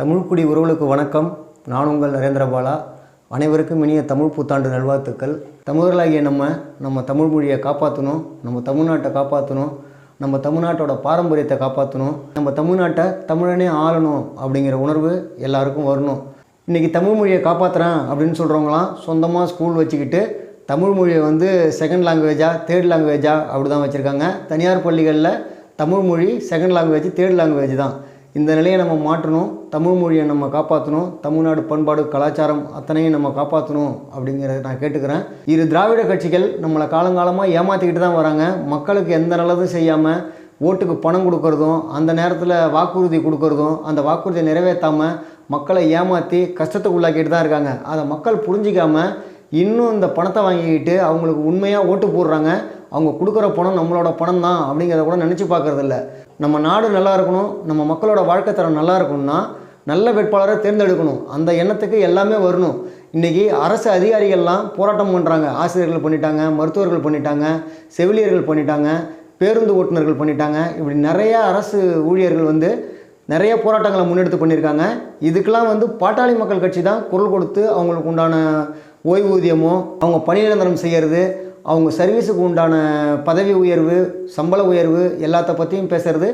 தமிழ்க்குடி உறவுகளுக்கு வணக்கம். நான் உங்கள் நரேந்திரபாலா அனைவருக்கும் இனிய தமிழ் புத்தாண்டு நல்வாழ்த்துக்கள். தமிழர்களாகிய நம்ம நம்ம தமிழ் மொழியை காப்பாற்றணும் நம்ம தமிழ்நாட்டை காப்பாற்றணும் நம்ம தமிழ்நாட்டோட பாரம்பரியத்தை காப்பாற்றணும் நம்ம தமிழ்நாட்டை தமிழனே ஆளணும் அப்படிங்கிற உணர்வு எல்லாருக்கும் வரணும். இன்றைக்கி தமிழ் மொழியை காப்பாற்றுறேன் அப்படின்னு சொல்கிறவங்களாம் சொந்தமாக ஸ்கூல் வச்சுக்கிட்டு தமிழ் மொழியை வந்து செகண்ட் லாங்குவேஜா தேர்ட் லாங்குவேஜா அப்படி தான் வச்சுருக்காங்க. தனியார் பள்ளிகளில் தமிழ் மொழி செகண்ட் லாங்குவேஜ் தேர்ட் லாங்குவேஜ் தான். இந்த நிலையை நம்ம மாற்றணும் தமிழ் மொழியை நம்ம காப்பாற்றணும் தமிழ்நாடு பண்பாடு கலாச்சாரம் அத்தனையும் நம்ம காப்பாற்றணும் அப்படிங்கிறத நான் கேட்டுக்கிறேன். இரு திராவிட கட்சிகள் நம்மளை காலங்காலமாக ஏமாற்றிக்கிட்டு தான் வராங்க. மக்களுக்கு எந்த நல்லதும் செய்யாமல் ஓட்டுக்கு பணம் கொடுக்கறதும் அந்த நேரத்தில் வாக்குறுதி கொடுக்கறதும் அந்த வாக்குறுதியை நிறைவேற்றாமல் மக்களை ஏமாற்றி கஷ்டத்துக்குள்ளாக்கிட்டு தான் இருக்காங்க. அதை மக்கள் புரிஞ்சிக்காமல் இன்னும் இந்த பணத்தை வாங்கிக்கிட்டு அவங்களுக்கு உண்மையாக ஓட்டு போடுறாங்க. அவங்க கொடுக்குற பணம் நம்மளோட பணம் தான் அப்படிங்கிறத கூட நினச்சி பார்க்குறதில்ல. நம்ம நாடு நல்லா இருக்கணும் நம்ம மக்களோட வாழ்க்கை தரம் நல்லா இருக்கணும்னா நல்ல வேட்பாளரை தேர்ந்தெடுக்கணும். அந்த எண்ணத்துக்கு எல்லாமே வரணும். இன்றைக்கி அரசு அதிகாரிகள்லாம் போராட்டம் பண்ணுறாங்க ஆசிரியர்கள் பண்ணிட்டாங்க மருத்துவர்கள் பண்ணிட்டாங்க செவிலியர்கள் பண்ணிட்டாங்க பேருந்து ஓட்டுநர்கள் பண்ணிட்டாங்க. இப்படி நிறையா அரசு ஊழியர்கள் வந்து நிறைய போராட்டங்களை முன்னெடுத்து பண்ணியிருக்காங்க. இதுக்கெல்லாம் வந்து பாட்டாளி மக்கள் கட்சி தான் குரல் கொடுத்து அவங்களுக்கு உண்டான ஓய்வூதியமோ அவங்க பணி நிரந்தரம் செய்கிறது அவங்க சர்வீஸுக்கு உண்டான பதவி உயர்வு சம்பள உயர்வு எல்லாத்த பற்றியும் பேசுறது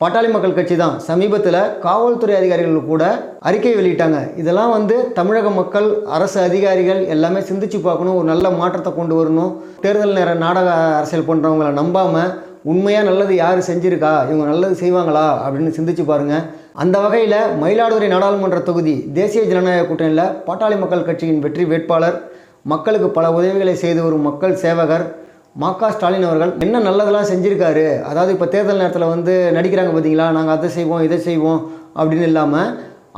பாட்டாளி மக்கள் கட்சி தான் சமீபத்தில் காவல்துறை அதிகாரிகள் கூட அறிக்கை வெளியிட்டாங்க. இதெல்லாம் வந்து தமிழக மக்கள் அரசு அதிகாரிகள் எல்லாமே சிந்திச்சு பார்க்கணும். ஒரு நல்ல மாற்றத்தை கொண்டு வரணும். தேர்தல் நேர நாடக அரசியல் பண்ணுறவங்கள நம்பாமல் உண்மையாக நல்லது யார் செஞ்சுருக்கா? இவங்க நல்லது செய்வாங்களா? அப்படின்னு சிந்திச்சு பாருங்கள் அந்த வகையில் மயிலாடுதுறை நாடாளுமன்ற தொகுதி தேசிய ஜனநாயக கூட்டணியில் பாட்டாளி மக்கள் கட்சியின் வெற்றி வேட்பாளர் மக்களுக்கு பல உதவிகளை செய்து வரும் மக்கள் சேவகர் மா க ஸ்டாலின் அவர்கள் என்ன நல்லதெல்லாம் செஞ்சுருக்காரு? அதாவது இப்போ தேர்தல் நேரத்தில் வந்து நடிக்கிறாங்க பார்த்தீங்களா நாங்கள் அதை செய்வோம் இதை செய்வோம் அப்படின்னு இல்லாமல்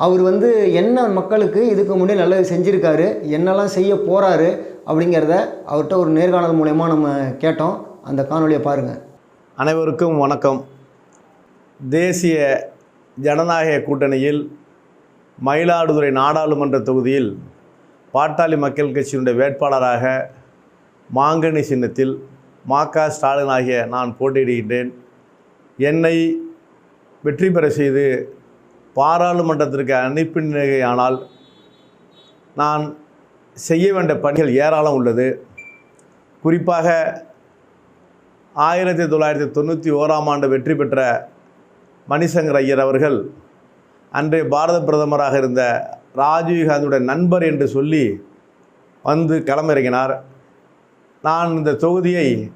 அவர் வந்து என்ன மக்களுக்கு இதுக்கு முன்னே நல்லது செஞ்சுருக்காரு என்னெல்லாம் செய்ய போகிறாரு அப்படிங்கிறத அவர்கிட்ட ஒரு நேர்காணல் மூலயமா நம்ம கேட்டோம். அந்த காணொலியை பாருங்கள் அனைவருக்கும் வணக்கம். தேசிய ஜனநாயக கூட்டணியில் மயிலாடுதுறை நாடாளுமன்ற தொகுதியில் பாட்டாளி மக்கள் கட்சியினுடைய வேட்பாளராக மாங்கனி சின்னத்தில் மா க. ஸ்டாலின் ஆகிய நான் போட்டியிடுகின்றேன். என்னை வெற்றி பெற செய்து பாராளுமன்றத்திற்கு அனுப்பினால் நான் செய்ய வேண்டிய பணிகள் ஏராளம் உள்ளது. குறிப்பாக ஆயிரத்தி தொள்ளாயிரத்தி தொண்ணூற்றி ஓராம் ஆண்டு வெற்றி பெற்ற மணிசங்கர் ஐயர் அவர்கள் அன்றைய பாரத பிரதமராக இருந்த ராஜீவ்காந்தியுடைய நண்பர் என்று சொல்லி வந்து களமிறங்கினார். நான் இந்த தொகுதியை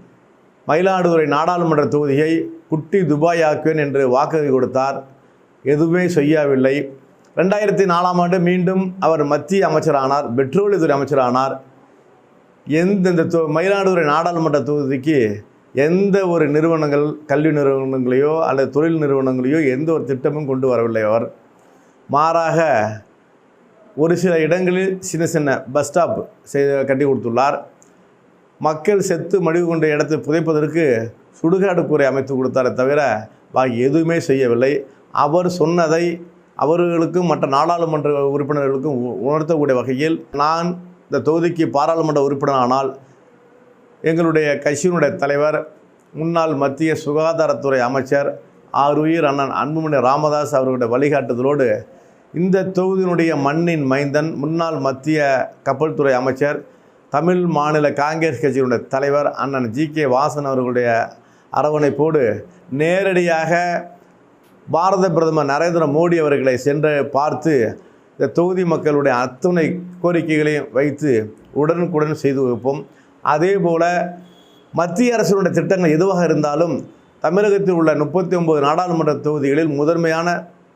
மயிலாடுதுறை நாடாளுமன்ற தொகுதியை குட்டி துபாய் ஆக்குவேன் என்று வாக்குறுதி கொடுத்தார். எதுவுமே செய்யவில்லை. ரெண்டாயிரத்தி நாலாம் ஆண்டு மீண்டும் அவர் மத்திய அமைச்சரானார் பெட்ரோலியத்துறை அமைச்சரானார். எந்த இந்த தொ மயிலாடுதுறை நாடாளுமன்ற தொகுதிக்கு எந்த ஒரு நிறுவனங்கள் கல்வி நிறுவனங்களையோ அல்லது தொழில் நிறுவனங்களையோ எந்த ஒரு திட்டமும் கொண்டு வரவில்லை அவர். மாறாக ஒரு சில இடங்களில் சின்ன சின்ன பஸ் ஸ்டாப் செய் கட்டி கொடுத்துள்ளார். மக்கள் செத்து மடிவு கொண்ட இடத்தை புதைப்பதற்கு சுடுகாடு கூரை அமைத்து கொடுத்தாரே தவிர பாக்கி எதுவுமே செய்யவில்லை. அவர் சொன்னதை அவர்களுக்கும் மற்ற நாடாளுமன்ற உறுப்பினர்களுக்கும் உ- உணர்த்தக்கூடிய வகையில் நான் இந்த தொகுதிக்கு பாராளுமன்ற உறுப்பினரானால் எங்களுடைய கட்சியினுடைய தலைவர் முன்னாள் மத்திய சுகாதாரத்துறை அமைச்சர் ஆருயிர் அண்ணன் அன்புமணி ராமதாஸ் அவர்களுடைய வழிகாட்டுதலோடு இந்த தொகுதியினுடைய மண்ணின் மைந்தன் முன்னாள் மத்திய கப்பல் துறை அமைச்சர் தமிழ் மாநில காங்கிரஸ் கட்சியினுடைய தலைவர் அண்ணன் ஜி கே வாசன் அவர்களுடைய அரவணைப்போடு நேரடியாக பாரத பிரதமர் நரேந்திர மோடி அவர்களை சென்று பார்த்து இந்த தொகுதி மக்களுடைய அத்துணை கோரிக்கைகளையும் வைத்து உடனுக்குடன் செய்து வைப்போம். அதே போல் மத்திய அரசினுடைய திட்டங்கள் எதுவாக இருந்தாலும் தமிழகத்தில் உள்ள முப்பத்தி ஒன்பது நாடாளுமன்ற தொகுதிகளில் முதன்மையான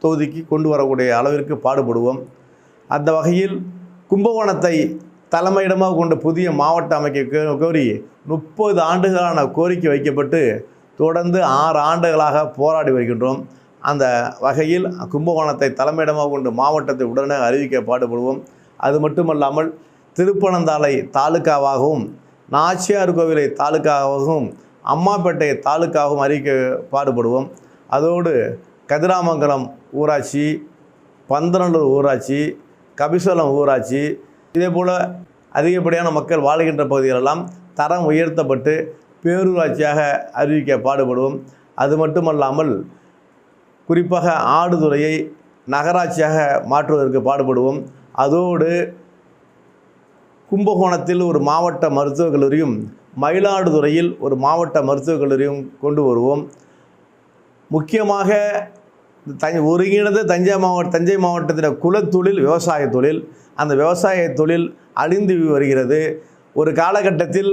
தொகுதிக்கு கொண்டு வரக்கூடிய அளவிற்கு பாடுபடுவோம். அந்த வகையில் கும்பகோணத்தை தலைமையிடமாக கொண்ட புதிய மாவட்டம் அமைக்க கோ- கோரி முப்பது ஆண்டுகளான கோரிக்கை வைக்கப்பட்டு தொடர்ந்து ஆறு ஆண்டுகளாக போராடி வருகின்றோம். அந்த வகையில் கும்பகோணத்தை தலைமையிடமாக கொண்டு மாவட்டத்தை உடனே அறிவிக்க பாடுபடுவோம். அது மட்டுமல்லாமல் திருப்பனந்தாளை தாலுக்காவாகவும் நாச்சியார் கோவிலை தாலுக்காவாகவும் அம்மாப்பேட்டை தாலுக்காகவும் அறிவிக்க பாடுபடுவோம். அதோடு கதிராமங்கலம் ஊராட்சி பந்தநல்லூர் ஊராட்சி கபிசலம் ஊராட்சி இதே போல் அதிகப்படியான மக்கள் வாழ்கின்ற பகுதிகளெல்லாம் தரம் உயர்த்தப்பட்டு பேரூராட்சியாக அறிவிக்க பாடுபடுவோம் அது மட்டுமல்லாமல் குறிப்பாக ஆடுதுறையை நகராட்சியாக மாற்றுவதற்கு பாடுபடுவோம். அதோடு கும்பகோணத்தில் ஒரு மாவட்ட மருத்துவக் கல்லூரியும் மயிலாடுதுறையில் ஒரு மாவட்ட மருத்துவக் கல்லூரியும் கொண்டு வருவோம். முக்கியமாக தஞ்சை ஒருங்கிணைந்த தஞ்சை மாவட்ட தஞ்சை மாவட்டத்தின் குலத்தொழில் விவசாய தொழில் அந்த விவசாய தொழில் அழிந்து வருகிறது. ஒரு காலகட்டத்தில்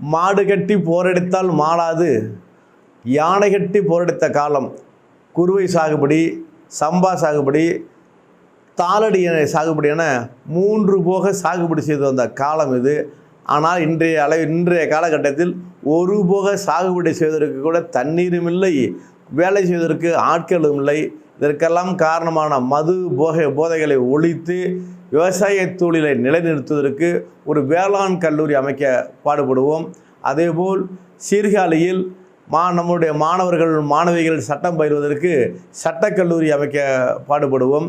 மாடு கட்டி போரடித்தால் மாளாது யானை கட்டி போரடித்த காலம் குருவை சாகுபடி சம்பா சாகுபடி தாளடி சாகுபடி என மூன்று போக சாகுபடி செய்து வந்த காலம் இது. ஆனால் இன்றைய அளவு இன்றைய காலகட்டத்தில் ஒரு போக சாகுபடி செய்வதற்கு கூட தண்ணீரும் இல்லை. வேலை செய்வதற்கு ஆட்களும் இல்லை. இதற்கெல்லாம் காரணமான மது போகை போதைகளை ஒழித்து விவசாய தொழிலை நிலைநிறுத்துவதற்கு ஒரு வேளாண் கல்லூரி அமைக்க பாடுபடுவோம். அதேபோல் சீர்காழியில் மா நம்முடைய மாணவர்கள் மாணவிகள் சட்டம் பயிலுவதற்கு சட்டக்கல்லூரி அமைக்க பாடுபடுவோம்.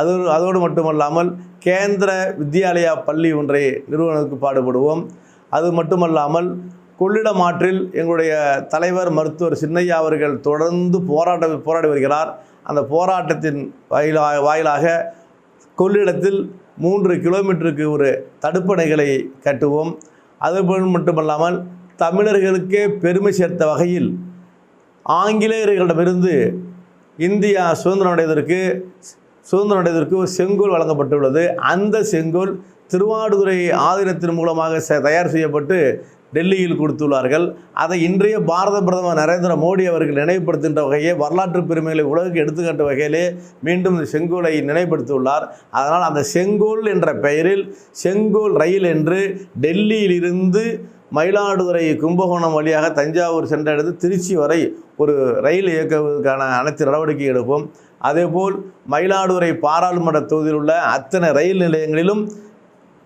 அது அதோடு மட்டுமல்லாமல் கேந்திர வித்யாலயா பள்ளி ஒன்றை நிறுவனத்துக்கு பாடுபடுவோம். அது மட்டுமல்லாமல் கொள்ளிடம் ஆற்றில் எங்களுடைய தலைவர் மருத்துவர் சின்னையா அவர்கள் தொடர்ந்து போராட்ட போராடி வருகிறார். அந்த போராட்டத்தின் வாயிலாக வாயிலாக கொள்ளிடத்தில் மூன்று கிலோமீட்டருக்கு ஒரு தடுப்பணைகளை கட்டுவோம். அதுபோல் மட்டுமல்லாமல் தமிழர்களுக்கே பெருமை சேர்த்த வகையில் ஆங்கிலேயர்களிடமிருந்து இந்தியா சுதந்திரம் அடைவதற்கு சுதந்திரம் அடைவதற்கு ஒரு செங்கோல் வழங்கப்பட்டுள்ளது. அந்த செங்கோல் திருவாடுதுறை ஆதீனத்தின் மூலமாக தயார் செய்யப்பட்டு டெல்லியில் கொடுத்துள்ளார்கள். அதை இன்றைய பாரத பிரதமர் நரேந்திர மோடி அவர்கள் நினைவுபடுத்துகின்ற வகையே வரலாற்று பெருமைகளை உலகுக்கு எடுத்துக்காட்டு வகையிலே மீண்டும் இந்த செங்கோலை நினைவுபடுத்தியுள்ளார். அதனால் அந்த செங்கோல் என்ற பெயரில் செங்கோல் ரயில் என்று டெல்லியிலிருந்து மயிலாடுதுறை கும்பகோணம் வழியாக தஞ்சாவூர் சென்றடைந்து திருச்சி வரை ஒரு ரயில் இயக்குவதற்கான அனைத்து நடவடிக்கை எடுப்போம். அதேபோல் மயிலாடுதுறை பாராளுமன்ற தொகுதியில் உள்ள அத்தனை ரயில் நிலையங்களிலும்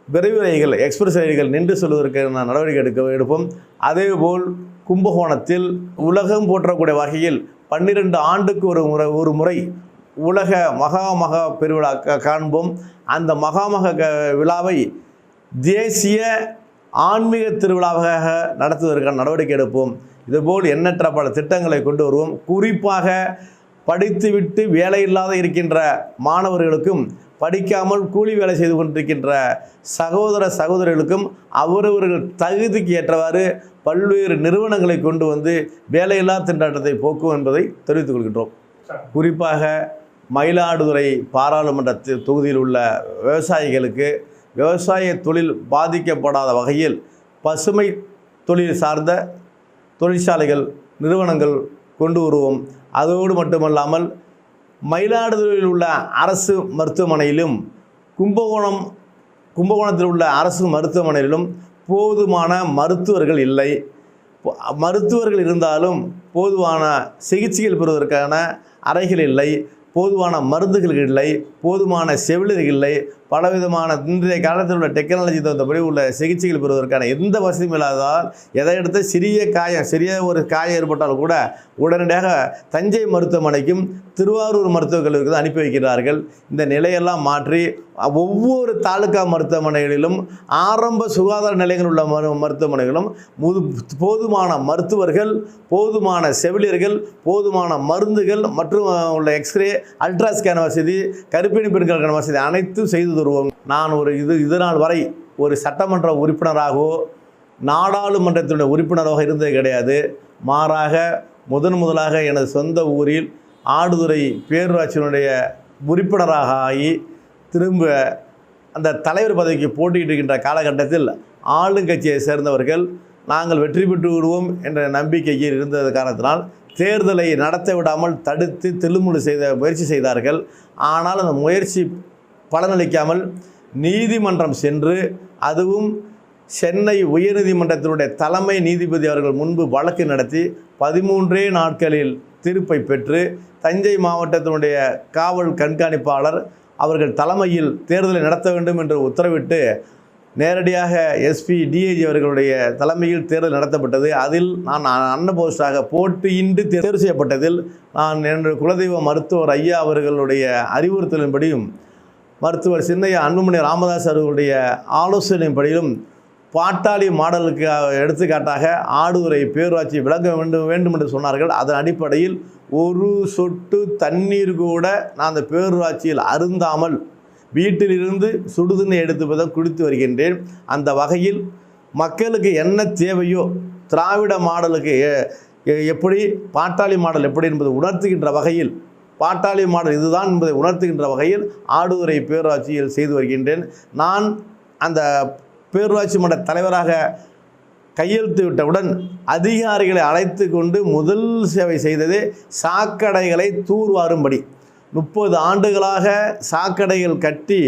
விரைவு ரயில்கள் எக்ஸ்பிரஸ் ரயில்கள் நின்று செல்வதற்கான நடவடிக்கை எடுக்க எடுப்போம். அதேபோல் கும்பகோணத்தில் உலகம் போற்றக்கூடிய வகையில் பன்னிரண்டு ஆண்டுக்கு ஒரு முறை ஒரு முறை உலக மகா மகா பெருவிழா காண்போம். அந்த மகாமக க- விழாவை தேசிய ஆன்மீக திருவிழாவாக நடத்துவதற்கான நடவடிக்கை எடுப்போம். இதுபோல் எண்ணற்ற பல திட்டங்களை கொண்டு வருவோம். குறிப்பாக படித்துவிட்டு வேலையில்லாத இருக்கின்ற மாணவர்களுக்கும் படிக்காமல் கூலி வேலை செய்து கொண்டிருக்கின்ற சகோதர சகோதரிகளுக்கும் அவரவர்கள் தகுதிக்கு ஏற்றவாறு பல்வேறு நிறுவனங்களை கொண்டு வந்து வேலையில்லா திண்டாட்டத்தை போக்கும் என்பதை தெரிவித்துக் கொள்கின்றோம். குறிப்பாக மயிலாடுதுறை பாராளுமன்ற தொகுதியில் உள்ள விவசாயிகளுக்கு விவசாய தொழில் பாதிக்கப்படாத வகையில் பசுமை தொழில் சார்ந்த தொழிற்சாலைகள் நிறுவனங்கள் கொண்டு வருவோம். அதோடு மட்டுமல்லாமல் மயிலாடுதுறையில் உள்ள அரசு மருத்துவமனையிலும் கும்பகோணம் கும்பகோணத்தில் உள்ள அரசு மருத்துவமனையிலும் போதுமான மருத்துவர்கள் இல்லை. மருத்துவர்கள் இருந்தாலும் போதுமான சிகிச்சைகள் பெறுவதற்கான அறைகள் இல்லை போதுமான மருந்துகள் இல்லை போதுமான செவிலியர்கள் இல்லை பலவிதமான இன்றைய காலத்தில் உள்ள டெக்னாலஜி தகுந்தபடி உள்ள சிகிச்சைகள் பெறுவதற்கான எந்த வசதியும் இல்லாததால் எதை எடுத்து சிறிய காயம் சிறிய ஒரு காயம் ஏற்பட்டால் கூட உடனடியாக தஞ்சை மருத்துவமனைக்கும் திருவாரூர் மருத்துவக் கல்லூரிக்கு தான் அனுப்பி வைக்கிறார்கள். இந்த நிலையெல்லாம் மாற்றி ஒவ்வொரு தாலுகா மருத்துவமனைகளிலும் ஆரம்ப சுகாதார நிலையங்கள் உள்ள மரு மருத்துவமனைகளும் முது போதுமான மருத்துவர்கள் போதுமான செவிலியர்கள் போதுமான மருந்துகள் மற்றும் உள்ள எக்ஸ்ரே அல்ட்ரா ஸ்கேன் வசதி கர்ப்பிணி பெண்களுக்கான வசதி அனைத்தும் செய்து தருவோம் நான் ஒரு இது இது நாள் வரை ஒரு சட்டமன்ற உறுப்பினராகவோ நாடாளுமன்றத்தினுடைய உறுப்பினராக இருந்தது கிடையாது. மாறாக முதன் முதலாக எனது சொந்த ஊரில் ஆடுதுறை பேரூராட்சியினுடைய உறுப்பினராக ஆகி திரும்ப அந்த தலைவர் பதவிக்கு போட்டியிட்டு இருக்கின்ற காலகட்டத்தில் ஆளுங்கட்சியை சேர்ந்தவர்கள் நாங்கள் வெற்றி பெற்று விடுவோம் என்ற நம்பிக்கையில் இருந்தது காரணத்தினால் தேர்தலை நடத்த விடாமல் தடுத்து தில்லுமுழு செய்த முயற்சி செய்தார்கள். ஆனால் அந்த முயற்சி பலனளிக்காமல் நீதிமன்றம் சென்று அதுவும் சென்னை உயர்நீதிமன்றத்தினுடைய தலைமை நீதிபதி அவர்கள் முன்பு வழக்கு நடத்தி பதிமூன்றே நாட்களில் தீர்ப்பை பெற்று தஞ்சை மாவட்டத்தினுடைய காவல் கண்காணிப்பாளர் அவர்கள் தலைமையில் தேர்தலை நடத்த வேண்டும் என்று உத்தரவிட்டு நேரடியாக எஸ்பி டிஐஜி அவர்களுடைய தலைமையில் தேர்தல் நடத்தப்பட்டது. அதில் நான் அன்ன போஸ்டாக போட்டியின்றி தேர்வு செய்யப்பட்டதில் நான் என்னுடைய குலதெய்வ மருத்துவர் ஐயா அவர்களுடைய அறிவுறுத்தலின்படியும் மருத்துவர் சின்னையா அன்புமணி ராமதாஸ் அவர்களுடைய ஆலோசனைப்படியும் பாட்டாளி மாடலுக்கு எடுத்துக்காட்டாக ஆடுதுறை பேரூராட்சி விளங்க வேண்டும் வேண்டும் என்று சொன்னார்கள். அதன் அடிப்படையில் ஒரு சொட்டு தண்ணீர் கூட நான் அந்த பேரூராட்சியில் அருந்தாமல் வீட்டிலிருந்து சுடுதண்ணி எடுத்து குடித்து வருகின்றேன். அந்த வகையில் மக்களுக்கு என்ன தேவையோ திராவிட மாடலுக்கு எ- எ- எப்படி பாட்டாளி மாடல் எப்படி என்பது உணர்த்துகின்ற வகையில் பாட்டாளி மாடல் இதுதான் என்பதை உணர்த்துகின்ற வகையில் ஆடுதுறை பேரூராட்சியில் செய்து வருகின்றேன். நான் அந்த பேரூராட்சி மன்ற தலைவராக கையெழுத்து விட்டவுடன் அதிகாரிகளை அழைத்து கொண்டு முதல் சேவை செய்தது சாக்கடைகளை தூர்வாரும்படி. முப்பது ஆண்டுகளாக சாக்கடைகள் கட்டி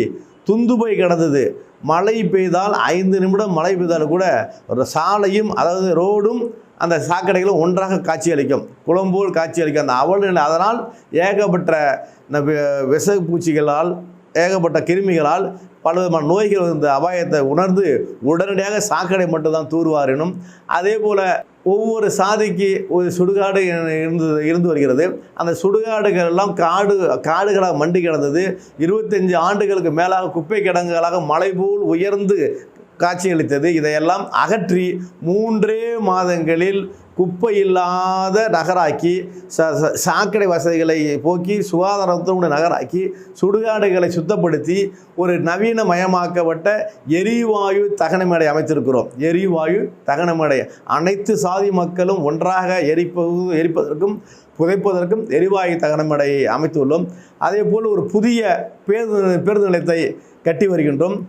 துந்து போய் கிடந்தது. மழை பெய்தால் ஐந்து நிமிடம் மழை பெய்தால் கூட ஒரு சாலையும் அதாவது ரோடும் அந்த சாக்கடைகளும் ஒன்றாக காட்சியளிக்கும். குளம்போல் காட்சியளிக்கும். அந்த அவல நிலை அதனால் ஏகப்பட்ட இந்த வி- விஷ பூச்சிகளால் ஏகப்பட்ட கிருமிகளால் பல விதமான நோய்கள் இந்த அபாயத்தை உணர்ந்து உடனடியாக சாக்கடை மட்டும்தான் தூர்வாரினும் அதே போல் ஒவ்வொரு சாதிக்கு ஒரு சுடுகாடு இருந்து இருந்து வருகிறது. அந்த சுடுகாடுகள் எல்லாம் காடு காடுகளாக மண்டி கிடந்தது. இருபத்தஞ்சு ஆண்டுகளுக்கு மேலாக குப்பை கிடங்குகளாக மலை போல் உயர்ந்து காட்சியளித்தது. இதையெல்லாம் அகற்றி மூன்றே மாதங்களில் குப்பை இல்லாத நகராக்கி ச ச- சாக்கடை வசதிகளை போக்கி சுகாதாரத்தோடு நகராக்கி சுடுகாடுகளை சுத்தப்படுத்தி ஒரு நவீனமயமாக்கப்பட்ட எரிவாயு தகனமேடை அமைத்திருக்கிறோம். எரிவாயு தகனமேடை அனைத்து சாதி மக்களும் ஒன்றாக எரிப்பது எரிப்பதற்கும் புதைப்பதற்கும் எரிவாயு தகனமேடையை அமைத்துள்ளோம். அதே போல் ஒரு புதிய பேருந்து பேருந்து நிலையத்தை கட்டி வருகின்றோம்.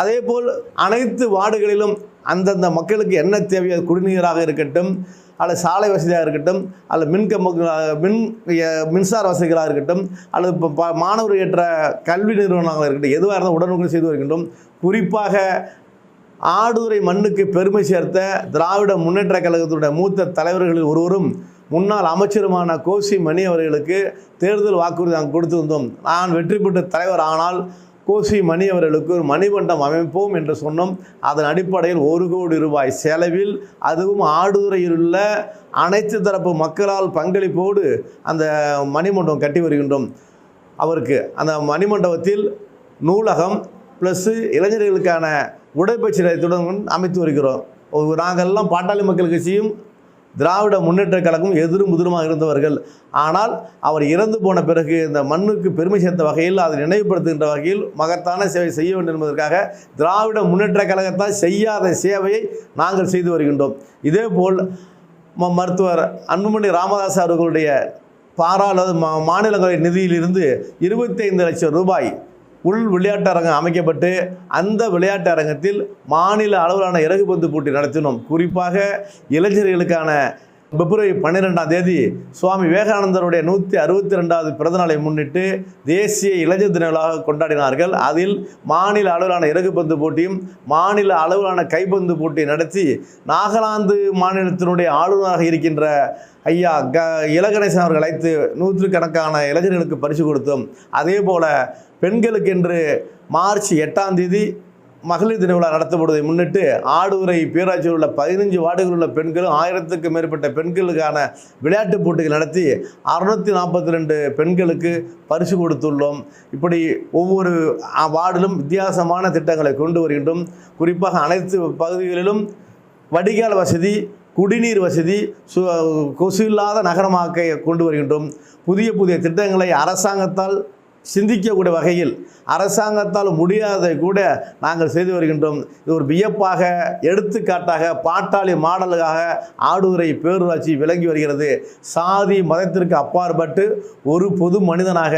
அதே போல் அனைத்து வார்டுகளிலும் அந்தந்த மக்களுக்கு என்ன தேவையோ குடிநீராக இருக்கட்டும் அல்லது சாலை வசதியாக இருக்கட்டும் அல்லது மின் மின் மின்சார வசதிகளாக இருக்கட்டும் அல்லது இப்போ மாணவர் ஏற்ற கல்வி நிறுவனங்களாக இருக்கட்டும் எதுவாக இருந்தால் உடனுக்குடன் செய்து வருகின்றோம். குறிப்பாக ஆடுதுறை மண்ணுக்கு பெருமை சேர்த்த திராவிட முன்னேற்ற கழகத்துடைய மூத்த தலைவர்களில் ஒருவரும் முன்னாள் அமைச்சருமான கோசி மணி அவர்களுக்கு தேர்தல் வாக்குறுதி நாங்கள் கொடுத்திருந்தோம். நான் வெற்றி பெற்ற தலைவர் ஆனால் கோசி மணி அவர்களுக்கு ஒரு மணிமண்டம் அமைப்போம் என்று சொன்னோம். அதன் அடிப்படையில் ஒரு கோடி ரூபாய் செலவில் அதுவும் ஆடுதுறையில் உள்ள அனைத்து தரப்பு மக்களால் பங்களிப்போடு அந்த மணிமண்டபம் கட்டி வருகின்றோம். அவருக்கு அந்த மணிமண்டபத்தில் நூலகம் ப்ளஸ்ஸு இளைஞர்களுக்கான உடற்பயிற்சி நிலையத்துடன் அமைத்து வருகிறோம். நாங்கள்லாம் பாட்டாளி மக்கள் கட்சியும் திராவிட முன்னேற்ற கழகம் எதிரும் முதிருமாக இருந்தவர்கள். ஆனால் அவர் இறந்து போன பிறகு இந்த மண்ணுக்கு பெருமை சேர்த்த வகையில் அதை நினைவுபடுத்துகின்ற வகையில் மகத்தான சேவை செய்ய வேண்டும் என்பதற்காக திராவிட முன்னேற்ற கழகத்தால் செய்யாத சேவையை நாங்கள் செய்து வருகின்றோம். இதேபோல் ம- மருத்துவர் அன்புமணி ராமதாஸ் அவர்களுடைய பாராளு மா நிதியிலிருந்து இருபத்தைந்து லட்சம் ரூபாய் உள் விளையாட்டு அரங்கம் அமைக்கப்பட்டு அந்த விளையாட்டு அரங்கத்தில் மாநில அளவிலான இறகுபந்து போட்டி நடத்தினோம். குறிப்பாக இளைஞர்களுக்கான பிப்ரவரி பன்னிரெண்டாம் தேதி சுவாமி விவேகானந்தருடைய நூற்றி அறுபத்தி ரெண்டாவது பிறந்தநாளை முன்னிட்டு தேசிய இளைஞர் தினங்களாக கொண்டாடினார்கள். அதில் மாநில அளவிலான இறகுப்பந்து போட்டியும் மாநில அளவிலான கைப்பந்து போட்டியும் நடத்தி நாகாலாந்து மாநிலத்தினுடைய ஆளுநராக இருக்கின்ற ஐயா க இலகணேசன் அவர்கள் அழைத்து நூற்றுக்கணக்கான இளைஞர்களுக்கு பரிசு கொடுத்தோம். அதே போல் பெண்களுக்கு இன்று மார்ச் எட்டாம் தேதி மகளிர் தின விழா நடத்தப்படுவதை முன்னிட்டு ஆடுதுறை பேராட்சியில் உள்ள பதினஞ்சு வார்டுகளில் உள்ள பெண்களும் ஆயிரத்துக்கும் மேற்பட்ட பெண்களுக்கான விளையாட்டுப் போட்டிகள் நடத்தி அறுநூத்தி நாற்பத்தி ரெண்டு பெண்களுக்கு பரிசு கொடுத்துள்ளோம். இப்படி ஒவ்வொரு வார்டிலும் வித்தியாசமான திட்டங்களை கொண்டு வருகின்றோம். குறிப்பாக அனைத்து பகுதிகளிலும் வடிகால் வசதி குடிநீர் வசதி சு கொசு இல்லாத நகரமாக்க கொண்டு வருகின்றோம். புதிய புதிய திட்டங்களை அரசாங்கத்தால் சிந்திக்கக்கூடிய வகையில் அரசாங்கத்தால் முடியாததை கூட நாங்கள் செய்து வருகின்றோம். இது ஒரு வியப்பாக எடுத்துக்காட்டாக பாட்டாளி மாடலுக்காக ஆடுதுறை பேரூராட்சி விளங்கி வருகிறது. சாதி மதத்திற்கு அப்பாற்பட்டு ஒரு பொது மனிதனாக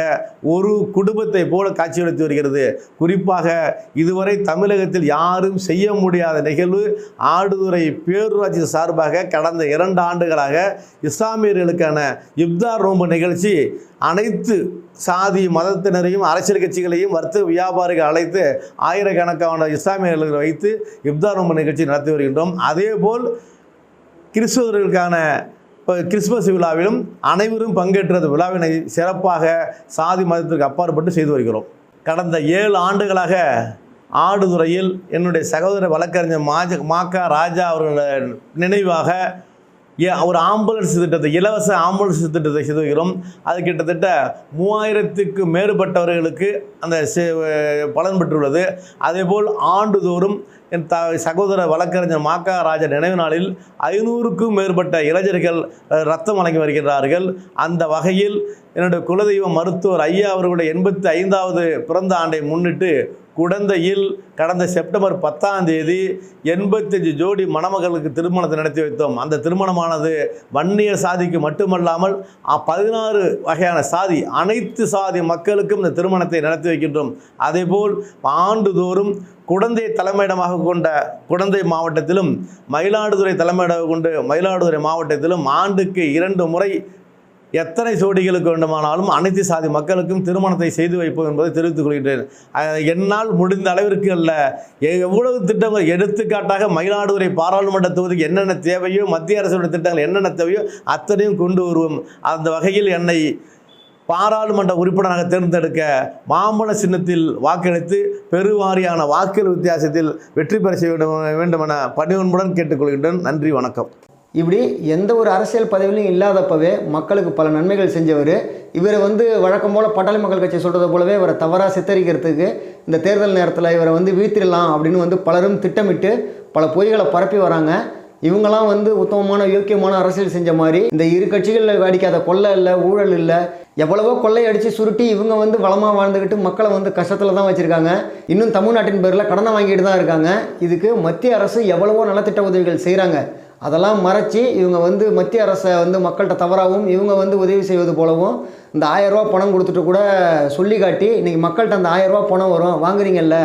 ஒரு குடும்பத்தை போல காட்சியளித்து வருகிறது. குறிப்பாக இதுவரை தமிழகத்தில் யாரும் செய்ய முடியாத நிகழ்வு ஆடுதுறை பேரூராட்சி சார்பாக கடந்த இரண்டு ஆண்டுகளாக இஸ்லாமியர்களுக்கான இப்தார் நோன்பு நிகழ்ச்சி அனைத்து சாதி மதத்தினரையும் அரசியல் கட்சிகளையும் வர்த்தக வியாபாரிகள் அழைத்து ஆயிரக்கணக்கான இஸ்லாமியர்களை வைத்து இப்தார் நோன்பு நிகழ்ச்சி நடத்தி வருகின்றோம். அதேபோல் கிறிஸ்துவர்களுக்கான இப்போ கிறிஸ்மஸ் விழாவிலும் அனைவரும் பங்கேற்றது விழாவினை சிறப்பாக சாதி மதத்திற்கு அப்பாற்பட்டு செய்து வருகிறோம். கடந்த ஏழு ஆண்டுகளாக ஆடுதுறையில் என்னுடைய சகோதர வழக்கறிஞர் மாஜ மாக்கா ராஜா அவர்களோட நினைவாக ஒரு ஆம்புலன்ஸ் திட்டத்தை இலவச ஆம்புலன்ஸ் திட்டத்தை செய்து அது கிட்டத்தட்ட மூவாயிரத்துக்கு மேற்பட்டவர்களுக்கு அந்த பலன் பெற்றுள்ளது. அதேபோல் ஆண்டுதோறும் என் த சகோதர வழக்கறிஞர் மாக்கா ராஜா நினைவு நாளில் ஐநூறுக்கும் மேற்பட்ட இளைஞர்கள் ரத்தம் வழங்கி வருகிறார்கள். அந்த வகையில் என்னுடைய குலதெய்வ மருத்துவர் ஐயா அவர்களுடைய எண்பத்தி ஐந்தாவது பிறந்த ஆண்டை முன்னிட்டு குடந்தையில் கடந்த செப்டம்பர் பத்தாம் தேதி எண்பத்தஞ்சு ஜோடி மணமகளுக்கு திருமணத்தை நடத்தி வைத்தோம். அந்த திருமணமானது வன்னிய சாதிக்கு மட்டுமல்லாமல் பதினாறு வகையான சாதி அனைத்து சாதி மக்களுக்கும் இந்த திருமணத்தை நடத்தி வைக்கின்றோம். அதேபோல் ஆண்டுதோறும் குடந்தை தலைமையிடமாக கொண்ட குடந்தை மாவட்டத்திலும் மயிலாடுதுறை தலைமையிடமாக கொண்டு மயிலாடுதுறை மாவட்டத்திலும் ஆண்டுக்கு இரண்டு முறை எத்தனை சோடிகளுக்கு வேண்டுமானாலும் அனைத்து சாதி மக்களுக்கும் திருமணத்தை செய்து வைப்போம் என்பதை தெரிவித்துக் கொள்கின்றேன். என்னால் முடிந்த அளவிற்கு அல்ல. எ- எவ்வளவு திட்டங்கள் எடுத்துக்காட்டாக மயிலாடுதுறை பாராளுமன்ற தொகுதிக்கு என்னென்ன தேவையோ மத்திய அரசுடைய திட்டங்கள் என்னென்ன தேவையோ அத்தனையும் கொண்டு வருவோம். அந்த வகையில் என்னை பாராளுமன்ற உறுப்பினராக தேர்ந்தெடுக்க மாம்பழ சின்னத்தில் வாக்களித்து பெருவாரியான வாக்குகள் வித்தியாசத்தில் வெற்றி பெற செய்ய வேண்டும் வேண்டுமென பணிவன்புடன் கேட்டுக்கொள்கின்றேன். நன்றி வணக்கம். இப்படி எந்த ஒரு அரசியல் பதவியிலும் இல்லாதப்பவே மக்களுக்கு பல நன்மைகள் செஞ்சவர். இவரை வந்து வழக்கம் போல் பட்டாளி மக்கள் கட்சி சொல்கிறது போலவே இவரை தவறாக சித்தரிக்கிறதுக்கு இந்த தேர்தல் நேரத்தில் இவரை வந்து வீழ்த்திடலாம் அப்படின்னு வந்து பலரும் திட்டமிட்டு பல பொய்களை பரப்பி வராங்க. இவங்கெல்லாம் வந்து உத்தமமான யோக்கியமான அரசியல் செஞ்ச மாதிரி இந்த இரு கட்சிகளில் அடிக்காத கொள்ளை இல்லை ஊழல் இல்லை எவ்வளவோ கொள்ளை அடித்து சுருட்டி இவங்க வந்து வளமாக வாழ்ந்துக்கிட்டு மக்களை வந்து கஷ்டத்தில் தான் வச்சுருக்காங்க. இன்னும் தமிழ்நாட்டின் பேரில் கடனை வாங்கிட்டு தான் இருக்காங்க. இதுக்கு மத்திய அரசு எவ்வளவோ நலத்திட்ட உதவிகள் செய்கிறாங்க அதெல்லாம் மறைச்சி இவங்க வந்து மத்திய அரசை வந்து மக்கள்கிட்ட தவறாகவும் இவங்க வந்து உதவி செய்வது போலவும் இந்த ஆயரூவா பணம் கொடுத்துட்டு கூட சொல்லி காட்டி இன்றைக்கி மக்கள்கிட்ட அந்த ஆயரூவா பணம் வரும் வாங்குறீங்கல்ல?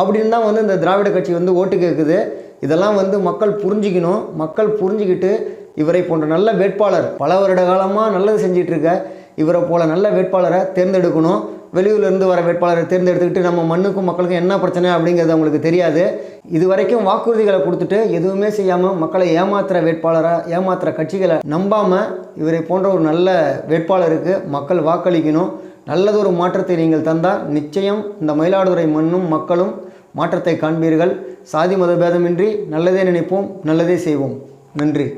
அப்படின்னு தான் வந்து இந்த திராவிட கட்சி வந்து ஓட்டு கேட்குது இதெல்லாம் வந்து மக்கள் புரிஞ்சிக்கணும். மக்கள் புரிஞ்சுக்கிட்டு இவரை போன்ற நல்ல வேட்பாளர் பல வருட காலமாக நல்லது செஞ்சிகிட்ருக்க இவரை போல நல்ல வேட்பாளரை தேர்ந்தெடுக்கணும். வெளியூர்லேருந்து வர வேட்பாளரை தேர்ந்தெடுத்துக்கிட்டு நம்ம மண்ணுக்கும் மக்களுக்கும் என்ன பிரச்சனை அப்படிங்கிறது அவங்களுக்கு தெரியாது. இது வரைக்கும் வாக்குறுதிகளை கொடுத்துட்டு எதுவுமே செய்யாமல் மக்களை ஏமாத்துற வேட்பாளராக ஏமாத்துற கட்சிகளை நம்பாமல் இவரை போன்ற ஒரு நல்ல வேட்பாளருக்கு மக்கள் வாக்களிக்கணும். நல்லதொரு மாற்றத்தை நீங்கள் தந்தால் நிச்சயம் இந்த மயிலாடுதுறை மண்ணும் மக்களும் மாற்றத்தை காண்பீர்கள். சாதி மத பேதமின்றி நல்லதே நினைப்போம் நல்லதே செய்வோம். நன்றி.